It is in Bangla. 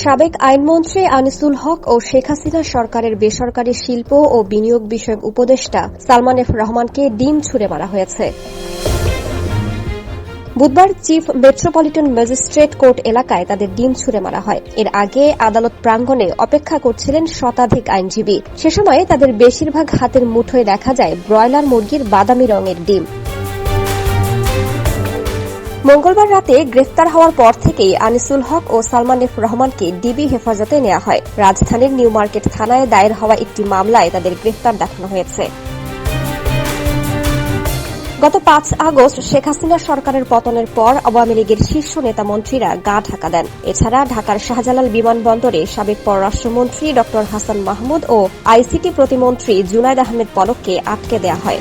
সাবেক আইনমন্ত্রী আনিসুল হক ও শেখ হাসিনা সরকারের বেসরকারি শিল্প ও বিনিয়োগ বিষয়ক উপদেষ্টা সালমান এফ রহমানকে ডিম ছুড়ে মারা হয়েছে। বুধবার চিফ মেট্রোপলিটন ম্যাজিস্ট্রেট কোর্ট এলাকায় তাদের ডিম ছুড়ে মারা হয়। এর আগে আদালত প্রাঙ্গণে অপেক্ষা করছিলেন শতাধিক আইনজীবী। সে সময় তাদের বেশিরভাগ হাতের মুঠোয় দেখা যায় ব্রয়লার মুরগির বাদামি রঙের ডিম। মঙ্গলবার রাতে গ্রেফতার হওয়ার পর থেকেই আনিসুল হক ও সালমান এফ রহমানকে ডিবি হেফাজতে নেওয়া হয়। রাজধানীর নিউ মার্কেট থানায় দায়ের হওয়া একটি মামলায় তাদের গ্রেফতার দেখানো হয়েছে। গত পাঁচ আগস্ট শেখ হাসিনা সরকারের পতনের পর আওয়ামী লীগের শীর্ষ নেতা মন্ত্রীরা গা ঢাকা দেন। এছাড়া ঢাকার শাহজালাল বিমানবন্দরে সাবেক পররাষ্ট্রমন্ত্রী ড হাসান মাহমুদ ও আইসিটি প্রতিমন্ত্রী জুনায়দ আহমেদ পলককে আটকে দেওয়া হয়।